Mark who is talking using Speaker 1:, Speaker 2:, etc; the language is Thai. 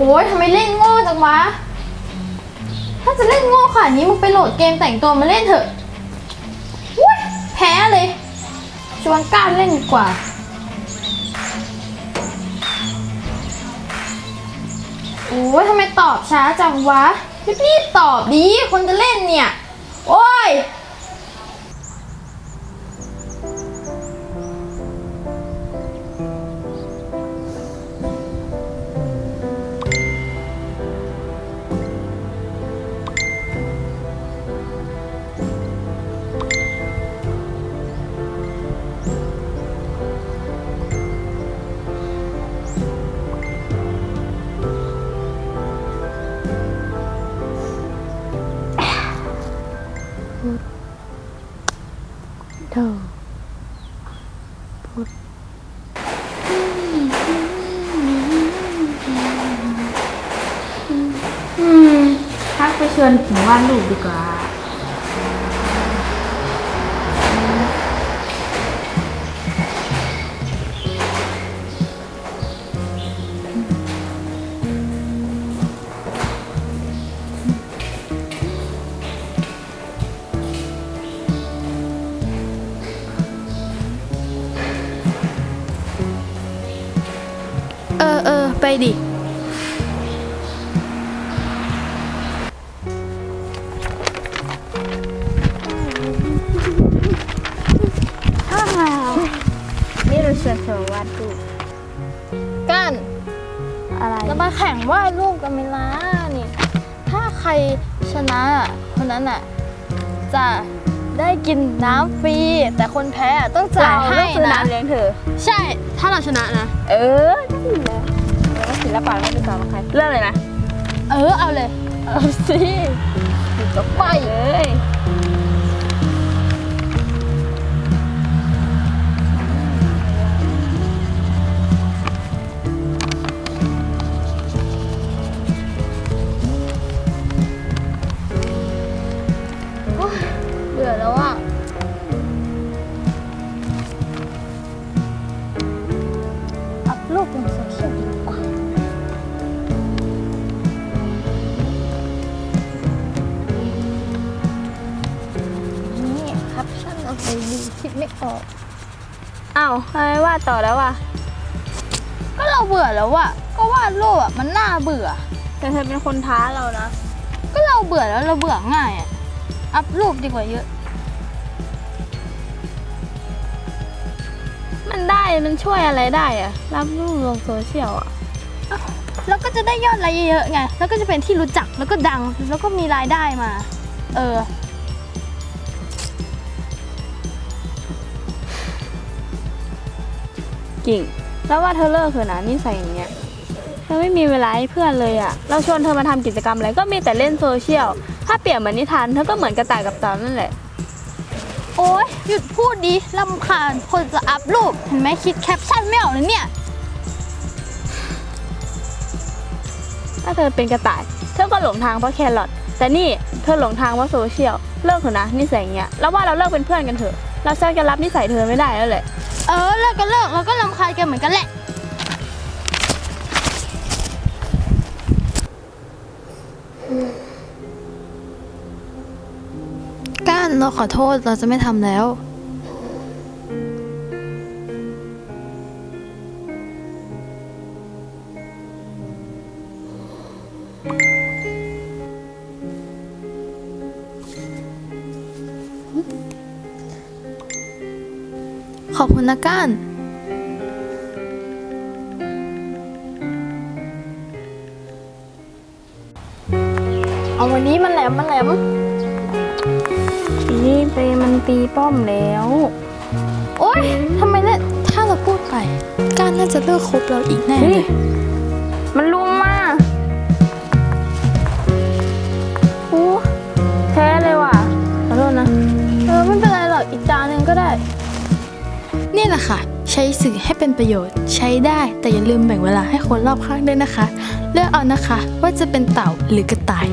Speaker 1: โอ้ยทำไมเล่นโง่จังวะ ถ้าจะเล่นโง่ขนาดนี้มึงไปโหลดเกมแต่งตัวมาเล่นเถอะอุ้ยแพ้เลย ชวนก้าเล่นดีกว่า โอ้ยทำไมตอบช้าจังวะ รีบๆตอบดี คนจะเล่นเนี่ย โอ้ย
Speaker 2: อื
Speaker 1: มทักไปชวนถึงวาดรูปดีกว่า
Speaker 2: ไปดิ
Speaker 3: นี่เราชวนเธอวาดรูป
Speaker 1: ก้าน
Speaker 3: อะไร
Speaker 1: เรามาแข่งวาดรูปกันไหมล่ะนี่ ถ้าใครชนะอะคนนั้นอะ จะได้กินน้ำฟรี แต่คนแพ้อะต้องจ่ายให้
Speaker 3: คือ
Speaker 1: นะ
Speaker 3: น้ำเลี้ยงเธอ
Speaker 1: ใช่ ถ้าเราชนะนะ
Speaker 3: เออได้อยู่แล้วแล้วก็ ศิลปะไม่เป็นสาวใคร เริ่มเลยนะ
Speaker 1: เออ เอาเลย เอาสิก็ไป
Speaker 3: เลย
Speaker 1: เบื่อแล้วอะอัพรูปลงโซเชียลดีกว่า อาไปดีคิดไม่ออก
Speaker 3: อ้าวทำไมวาดต่อแล้วอะ
Speaker 1: ก็เราเบื่อแล้วอะก็วาดรูปอะมันน่าเบื่อ
Speaker 3: แต่เธอเป็นคนท้าเรานะ
Speaker 1: ก็เราเบื่อแล้วเราเบื่อง่ายอะอัพรูปดีกว่าเยอะ
Speaker 3: มันได้มันช่วยอะไรได้อะรับรูปลงโซเชียลอะ
Speaker 1: แล้วก็จะได้ยอดไลค์เยอะๆไง แล้วก็จะเป็นที่รู้จักแล้วก็ดังแล้วก็มีรายได้มา เออ
Speaker 3: กิ่ง แล้วว่าเธอเลิกเถอะนะนิสัยอย่างเงี้ยเธอไม่มีเวลาให้เพื่อนเลยอะเราชวนเธอมาทำกิจกรรมอะไรก็มีแต่เล่นโซเชียล ถ้าเปรียบเหมือนนิทานเธอก็เหมือนกระต่ายกับเต่านั่นแหละ
Speaker 1: โอ๊ยหยุดพูดดิลำคาญคนจะอัพรูปเห็นไหมคิดแคปชั่นไม่ออกเลยเนี่ย
Speaker 3: ถ้าเธอเป็นกระต่าย เธอก็หลงทางเพราะแครอทแต่นี่เธอหลงทางเพราะโซเชียลเลิกเถอะนะนิสัยอย่างเงี้ยแล้วว่าเราเลิกเป็นเพื่อนกันเถอะ เราชักจะรับนิสัยเธอไม่ได้แล้วแหละ
Speaker 1: เออเลิกก็เลิกเราก็ลำคาญกันเหมือนกันแหละ
Speaker 2: ก้านเราขอโทษเราจะไม่ทำแล้ว ขอบคุณนะก้าน
Speaker 1: เอาวันนี้มันแหลมมันแหลม
Speaker 3: นี่เปมันตีป้อมแล้ว
Speaker 1: โอ๊ยทำไมเนี่ย
Speaker 2: ถ้าเราพูดไปก้านน่าจะเลิกคบเราอีกแน่
Speaker 3: เฮ้
Speaker 2: เลยย
Speaker 3: มันลุมมาโอ้แพ้เลยว่ะขอโทษนะ
Speaker 1: เออ ไม่เป็นไรหรอกอีกจานหนึ่งก็ได้
Speaker 2: นี่แหละค่ะ ใช้สื่อให้เป็นประโยชน์ ใช้ได้แต่อย่าลืมแบ่งเวลาให้คนรอบข้างด้วยนะคะ เลือกเอานะคะว่าจะเป็นเต่าหรือกระต่าย